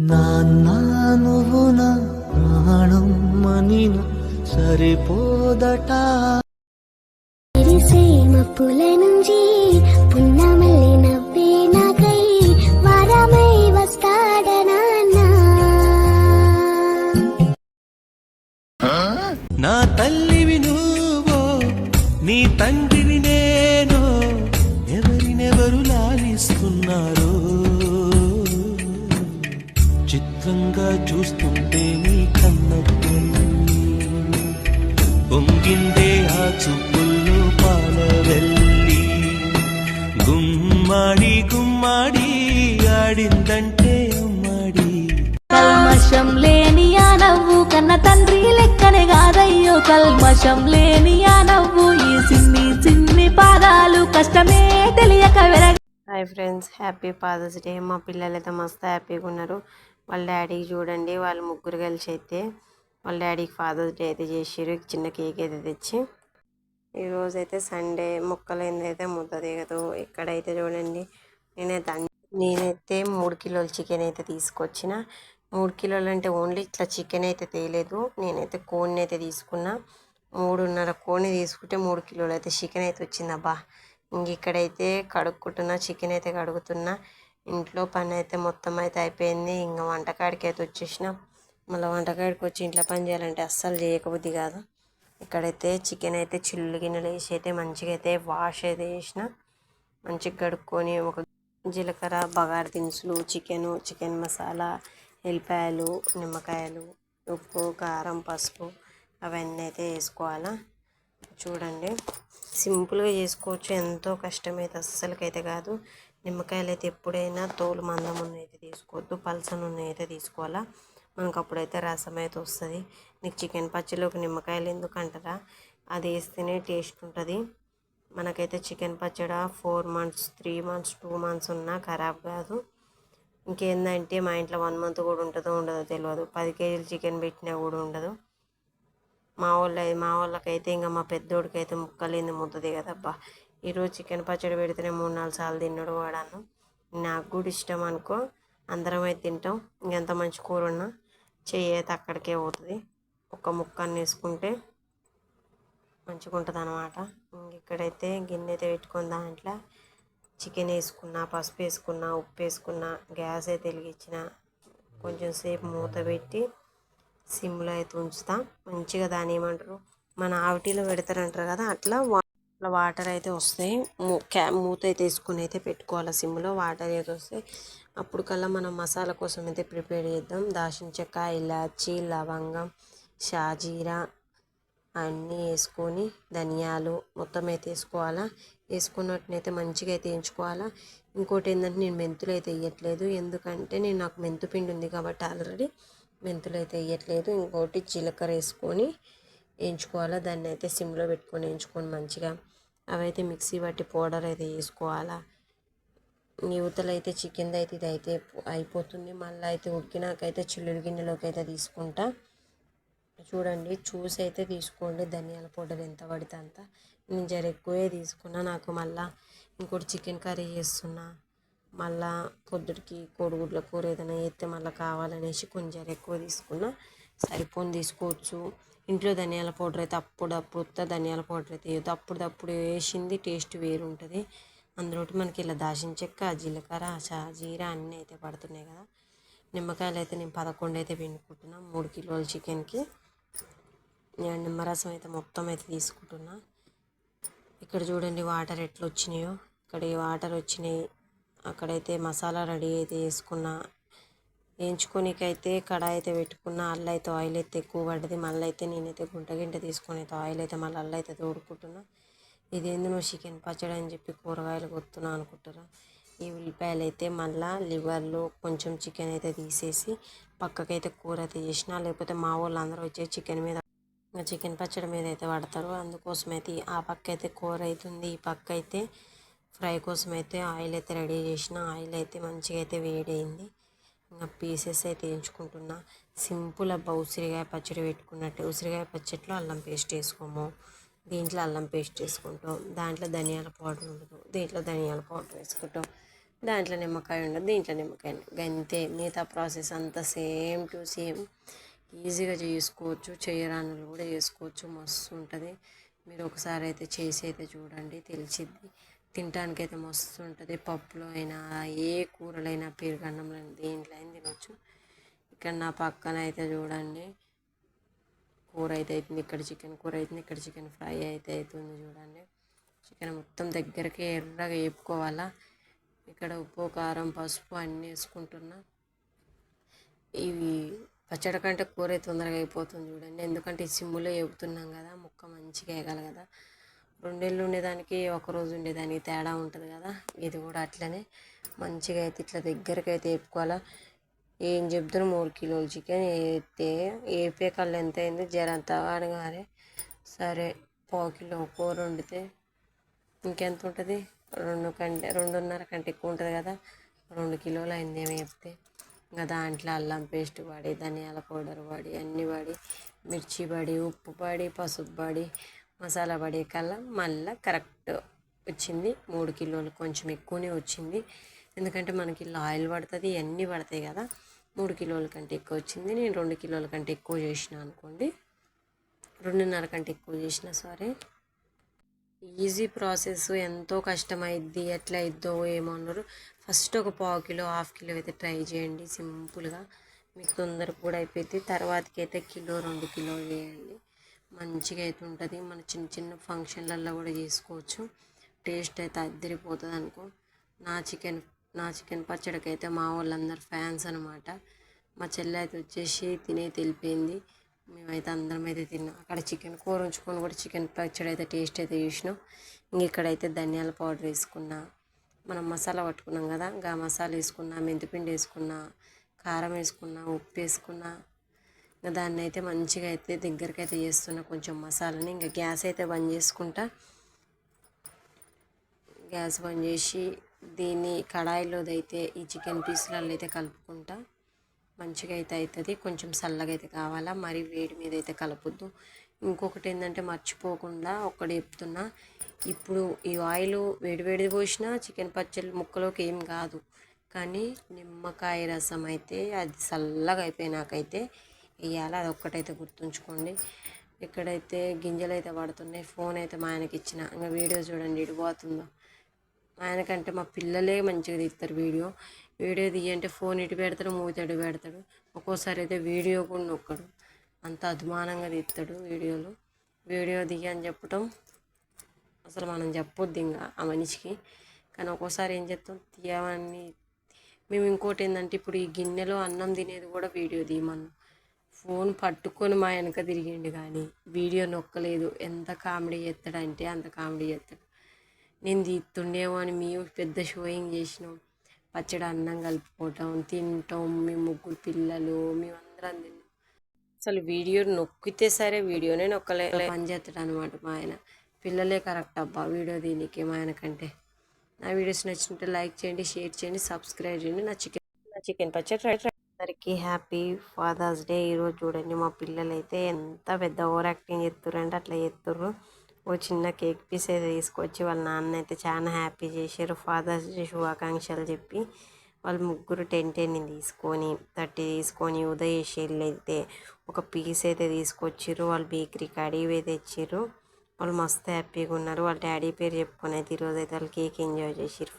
నాన్న నువ్వు నా ప్రాణం మనిన సరిపోదట. విరిసే మప్పుల నుంచి పొంగిందే ఆ చూపుల్లో పాల వెళ్ళి గుమ్మాడి గుమ్మాడి ఆడిందంటే ఉమ్మాడి. కల్మషం లేని ఆ నవ్వు కన్న తండ్రి లెక్కనే కాదయ్యో. కల్మషం లేని ఆ నవ్వు ఈ సిన్ని చిన్ని పాదాలు కష్టమే తెలియక వెరగ hi friends happy Father's Day. మా పిల్లలు అయితే మస్తు హ్యాపీగా ఉన్నారు. వాళ్ళ డాడీకి చూడండి వాళ్ళు ముగ్గురు కలిసి అయితే. వాళ్ళ డాడీకి ఫాదర్స్ డే అయితే చేసారు చిన్న కేక్ అయితే తెచ్చి. ఈరోజు అయితే సండే మొక్కలైంది అయితే ముద్ద దిగదు. ఇక్కడైతే చూడండి నేనైతే నేనైతే మూడు కిలోల చికెన్ అయితే తీసుకొచ్చిన. మూడు కిలోలు అంటే ఓన్లీ ఇట్లా చికెన్ అయితే తేలేదు. నేనైతే కోడిని అయితే తీసుకున్నా. మూడున్నర కోడిని తీసుకుంటే మూడు కిలోలు అయితే చికెన్ అయితే వచ్చింది. అబ్బా! ఇంక ఇక్కడైతే కడుక్కుంటున్నా చికెన్ అయితే కడుగుతున్నా. ఇంట్లో పని అయితే మొత్తం అయితే అయిపోయింది. ఇంకా వంటకాడికి అయితే వచ్చేసిన. మళ్ళీ వంటకాడికి వచ్చి ఇంట్లో పని చేయాలంటే అస్సలు చేయకబుద్ధి కాదు. ఇక్కడైతే చికెన్ అయితే చిల్లు గిన్నెలు వేసి అయితే మంచిగా అయితే వాష్ అయితే చేసిన. మంచిగా కడుక్కొని ఒక జీలకర్ర బగారు దినుసులు చికెను చికెన్ మసాలా ఎల్లిపాయలు నిమ్మకాయలు ఉప్పు కారం పసుపు అవన్నీ అయితే వేసుకోవాలా. చూడండి. సింపుల్గా చేసుకోవచ్చు. ఎంతో కష్టమైతే అస్సలకైతే కాదు. నిమ్మకాయలు అయితే ఎప్పుడైనా తోలు మందం ఉన్నైతే తీసుకోవద్దు. పలసన ఉన్నాయి అయితే తీసుకోవాలా. మనకు అప్పుడైతే రసం అయితే వస్తుంది. నీకు చికెన్ పచ్చిలోకి నిమ్మకాయలు ఎందుకు అంటారా అది వేస్తేనే టేస్ట్ ఉంటుంది. మనకైతే చికెన్ పచ్చడి four months three months two months ఉన్నా ఖరాబ్ కాదు. ఇంకేందంటే మా ఇంట్లో వన్ మంత్ కూడా ఉంటుందో ఉండదో తెలియదు పది కేజీలు చికెన్ పెట్టినా కూడా ఉండదు. మా వాళ్ళ మా వాళ్ళకైతే ఇంకా మా పెద్దోడికి అయితే ముక్కలేంది ముద్దది కదబ్బా. ఈరోజు చికెన్ పచ్చడి పెడితేనే మూడు నాలుగు సార్లు తిన్నాడు వాడాను నాకు కూడా ఇష్టం అనుకో. అందరం అయితే తింటాం. ఇంకెంత మంచి కూర ఉన్నా చెయ్యి అయితే అక్కడికే పోతుంది. ఒక ముక్క వేసుకుంటే మంచిగా ఉంటుంది అనమాట ఇక్కడైతే గిన్నె అయితే పెట్టుకొని దాంట్లో చికెన్ వేసుకున్నా పసుపు వేసుకున్నా ఉప్పు వేసుకున్నా గ్యాస్ అయితే వెలిగించిన. కొంచెం సేపు మూత పెట్టి సిమ్లో అయితే ఉంచుతా. మంచిగా దాని ఏమంటారు? మన ఆవిటిలో పెడతారంటారు కదా అట్లా అట్లా వాటర్ అయితే వస్తాయి. మూ- క్యా మూత అయితే వేసుకుని అయితే పెట్టుకోవాలి సిమ్లో. వాటర్ అయితే వస్తాయి. అప్పుడు కల్లా మనం మసాలా కోసం అయితే ప్రిపేర్ చేద్దాం. దాల్చిన చెక్క ఇలాచి లవంగం షాజీరా అన్నీ వేసుకొని ధనియాలు మొత్తం అయితే వేసుకోవాలా. వేసుకున్నట్టునైతే మంచిగా అయితే వేయించుకోవాలా. ఇంకోటి ఏంటంటే నేను మెంతులు అయితే వేయట్లేదు. ఎందుకంటే నేను నాకు మెంతు పిండి ఉంది కాబట్టి ఆల్రెడీ మెంతులు అయితే వేయట్లేదు. ఇంకోటి జీలకర్ర వేసుకొని వేయించుకోవాలా? దాన్ని అయితే సిమ్లో పెట్టుకొని వేయించుకొని మంచిగా అవైతే మిక్సీ పట్టి పౌడర్ అయితే వేసుకోవాలా? యువతలు అయితే చికెన్ అయితే ఇది అయితే అయిపోతుంది. మళ్ళీ అయితే ఉడికినాకైతే చిల్లులు గిన్నెలోకి అయితే తీసుకుంటా. చూడండి చూసి అయితే తీసుకోండి. ధనియాల పౌడర్ ఎంత పడితే అంత. నేను జర ఎక్కువే తీసుకున్నా. నాకు మళ్ళా ఇంకోటి చికెన్ కర్రీ చేస్తున్నా. మళ్ళా పొద్దుటికి కోడిగుడ్ల కూర ఏదైనా వేస్తే మళ్ళీ కావాలనేసి కొంచెం జర ఎక్కువ తీసుకున్నా. సరిపోని తీసుకోవచ్చు. ఇంట్లో ధనియాల పౌడర్ అయితే అప్పుడప్పుడు ఉత్త ధనియాల పౌడర్ అయితే వేయద్దు. అప్పుడప్పుడు వేసింది టేస్ట్ వేరు ఉంటుంది అందులోటి మనకి ఇలా దాచిన చెక్క జీలకర్ర షాజీరా అన్నీ అయితే పడుతున్నాయి కదా. నిమ్మకాయలు అయితే నేను పదకొండు అయితే పిండుకుంటున్నా. మూడు కిలోల చికెన్కి. నేను నిమ్మరసం అయితే మొత్తం అయితే తీసుకుంటున్నా. ఇక్కడ చూడండి వాటర్ ఎట్లా వచ్చినాయో. ఇక్కడ ఈ వాటర్ వచ్చినాయి. అక్కడైతే మసాలా రెడీ అయితే వేసుకున్నా వేయించుకోనికైతే కడాయి అయితే పెట్టుకున్న అల్లు అయితే ఆయిల్ అయితే ఎక్కువ పడ్డది. మళ్ళీ అయితే నేనైతే గుంట గింట తీసుకొని అయితే ఆయిల్ అయితే మళ్ళీ అల్లు అయితే తోడుకుంటున్నా ఇదేంది నువ్వు చికెన్ పచ్చడి అని చెప్పి కూరగాయలు కొత్తున్నా అనుకుంటారా ఈ ఉల్లిపాయలు అయితే మళ్ళీ లివర్లో కొంచెం చికెన్ అయితే తీసేసి పక్కకైతే కూర అయితే చేసిన లేకపోతే మా వాళ్ళు అందరూ వచ్చే చికెన్ మీద ఇంకా చికెన్ పచ్చడి మీద అయితే పడతారు. అందుకోసం అయితే ఆ పక్క అయితే కూర అవుతుంది ఈ పక్క అయితే ఫ్రై కోసం అయితే ఆయిల్ అయితే రెడీ చేసిన. ఆయిల్ అయితే మంచిగా అయితే వేడైంది. ఇంకా పీసెస్ అయితే ఎంచుకుంటున్నా సింపుల్ అబ్బా ఉసిరికాయ పచ్చడి పెట్టుకున్నట్టు. ఉసిరికాయ పచ్చడిలో అల్లం పేస్ట్ వేసుకోము. దీంట్లో అల్లం పేస్ట్ వేసుకుంటాం దాంట్లో ధనియాల పౌడర్ ఉండదు. దీంట్లో ధనియాల పౌడర్ వేసుకుంటాం. దాంట్లో నిమ్మకాయ ఉండదు. దీంట్లో నిమ్మకాయ ఉండదు. గంతే మిగతా ప్రాసెస్ అంతా సేమ్ టు సేమ్. ఈజీగా చేసుకోవచ్చు. చేయరానులు కూడా చేసుకోవచ్చు. మస్తు ఉంటుంది. మీరు ఒకసారి అయితే చేసి అయితే చూడండి. తెలిసిద్ది. తినడానికి అయితే మస్తు ఉంటుంది పప్పులో అయినా ఏ కూరలైనా పెరుగన్నంలో దేంట్లో అయినా తినొచ్చు. ఇక్కడ నా పక్కన అయితే చూడండి. కూర అయితే అవుతుంది ఇక్కడ చికెన్ కూర అవుతుంది ఇక్కడ చికెన్ ఫ్రై అయితే అవుతుంది చూడండి. చికెన్ మొత్తం దగ్గరికి ఎర్రగా వేపుకోవాలా. ఇక్కడ ఉప్పు కారం పసుపు అన్నీ వేసుకుంటున్నా. ఇవి పచ్చడి కంటే కూర అయితే తొందరగా అయిపోతుంది చూడండి. ఎందుకంటే ఈ సిమ్ములో వేపుతున్నాం కదా ముక్క మంచిగా వేయగల కదా రెండేళ్ళు ఉండేదానికి ఒక రోజు ఉండేదానికి తేడా ఉంటుంది కదా. ఇది కూడా అట్లనే. మంచిగా అయితే ఇట్లా దగ్గరికి అయితే వేపుకోవాలా. ఏం చెప్తున్నా మూడు కిలోలు చికెన్ వేస్తే వేపే కళ్ళు ఎంత అయింది జరంత అడగాలి. సరే పావు కిలో కూర వండితే ఇంకెంత ఉంటుంది? రెండు కంటే రెండున్నర కంటే ఎక్కువ ఉంటుంది కదా. రెండు కిలోలు అయింది ఏమి చెప్తే ఇంకా దాంట్లో అల్లం పేస్ట్ పడి ధనియాల పౌడర్ పడి అన్నీ పడి మిర్చి పడి ఉప్పు పడి పసుపు పడి మసాలా పడే కల్లా మళ్ళీ కరెక్ట్ వచ్చింది. మూడు కిలోలు కొంచెం ఎక్కువనే వచ్చింది. ఎందుకంటే మనకి ఇలా ఆయిల్ పడుతుంది ఇవన్నీ పడతాయి కదా. మూడు కిలోల కంటే ఎక్కువ వచ్చింది. నేను రెండు కిలోల కంటే ఎక్కువ చేసిన అనుకోండి. రెండున్నర కంటే ఎక్కువ చేసిన సారీ. ఈజీ ప్రాసెస్ ఎంతో కష్టమైద్ది ఎట్లా అయిద్దో ఏమో అన్నారు. ఫస్ట్ ఒక పావు కిలో హాఫ్ కిలో అయితే ట్రై చేయండి సింపుల్గా. మీకు తొందర కూడా అయిపోయింది తర్వాతకి అయితే కిలో రెండు కిలో చేయండి. మంచిగా అయితే ఉంటుంది మన చిన్న చిన్న ఫంక్షన్లలో కూడా చేసుకోవచ్చు. టేస్ట్ అయితే అద్దరిపోతుంది అనుకో నా చికెన్ నా చికెన్ పచ్చడికి అయితే మా వాళ్ళందరూ ఫ్యాన్స్ అనమాట. మా చెల్లి అయితే వచ్చేసి తినే తెలిపింది. మేమైతే అందరం అయితే తిన్నాం. అక్కడ చికెన్ కూర ఉంచుకొని కూడా చికెన్ పచ్చడి అయితే టేస్ట్ అయితే చేసినాం. ఇంక ఇక్కడైతే ధనియాల పౌడర్ వేసుకున్నా. మనం మసాలా పట్టుకున్నాం కదా గా మసాలా వేసుకున్నా మెంతిపిండి వేసుకున్నా కారం వేసుకున్నా ఉప్పు వేసుకున్నా ఇంకా దాన్ని అయితే మంచిగా అయితే దగ్గరికి అయితే చేస్తున్నా కొంచెం మసాలాని. ఇంకా గ్యాస్ అయితే బంద్ చేసుకుంటా. గ్యాస్ బంద్ చేసి దీన్ని కడాయిలోది అయితే ఈ చికెన్ పీసులలో అయితే కలుపుకుంటా. మంచిగా అయితే అవుతుంది కొంచెం చల్లగా అయితే కావాలా. మరి వేడి మీద అయితే కలపొద్దు. ఇంకొకటి ఏంటంటే మర్చిపోకుండా ఒక్కటి చెప్తున్నా. ఇప్పుడు ఈ ఆయిల్ వేడివేడిది పోసినా చికెన్ పచ్చళ్ళు ముక్కలోకి ఏం కాదు. కానీ నిమ్మకాయ రసం అయితే అది చల్లగా అయిపోయినాకైతే వేయాలి అది ఒక్కటైతే గుర్తుంచుకోండి. ఇక్కడైతే గింజలు అయితే పడుతున్నాయి ఫోన్ అయితే మా ఆయనకి ఇచ్చిన. ఇంకా వీడియో చూడండి ఇటు పోతుందో. మా ఆయనకంటే మా పిల్లలే మంచిగా తీస్తారు వీడియో. వీడియో తీయంటే ఫోన్ ఇటు పెడతాడు మూతి ఇటు పెడతాడు. ఒక్కోసారి అయితే వీడియో కూడా నొక్కడు. అంత అభిమానంగా తీస్తాడు వీడియోలు. వీడియో తీయని చెప్పటం అసలు మనం చెప్పొద్దు ఇంకా ఆ మనిషికి. కానీ ఒక్కోసారి ఏం చేస్తాం తీయమని మేము ఇంకోటి ఏంటంటే ఇప్పుడు ఈ గిన్నెలో అన్నం తినేది కూడా వీడియో తీయమన్నాం. ఫోన్ పట్టుకొని మా వెనక తిరిగిండు కానీ వీడియో నొక్కలేదు. ఎంత కామెడీ చేస్తాడంటే అంత కామెడీ చేస్తాడు. నేను తీస్తుండేమో అని మేము పెద్ద షోయింగ్ చేసినాం. పచ్చడి అన్నం కలుపుకోవటం తింటాం. మీ ముగ్గురు పిల్లలు మేమందరం తిన్నాం. అసలు వీడియో నొక్కితే సరే వీడియోనే నొక్కలే. పని చేస్తాడు అనమాట మా ఆయన. పిల్లలే కరెక్ట్ అబ్బా వీడియో దీనికి మా ఆయన కంటే. నా వీడియోస్ నచ్చినట్టు లైక్ చేయండి షేర్ చేయండి సబ్స్క్రైబ్ చేయండి. నా చికెన్ నా చికెన్ పచ్చడి అందరికీ హ్యాపీ ఫాదర్స్ డే ఈరోజు చూడండి. మా పిల్లలు అయితే ఎంత పెద్ద ఓవర్ యాక్టింగ్ చేస్తుర్రు అట్లా చేస్తుర్రు. ఓ చిన్న కేక్ పీస్ అయితే తీసుకొచ్చి వాళ్ళ నాన్న అయితే చాలా హ్యాపీ చేశారు. ఫాదర్స్ డే శుభాకాంక్షలు చెప్పి వాళ్ళు ముగ్గురు టెన్ టెన్ తీసుకొని థర్టీ తీసుకొని ఉదయ్ అయితే ఒక పీస్ అయితే తీసుకొచ్చిర్రు. వాళ్ళు బేకరీ అడిగి అయితే తెచ్చిర్రు. వాళ్ళు మస్తు హ్యాపీగా ఉన్నారు. వాళ్ళ డాడీ పేరు చెప్పుకొని అయితే ఈరోజు అయితే వాళ్ళు కేక్ ఎంజాయ్ చేసిర్రు.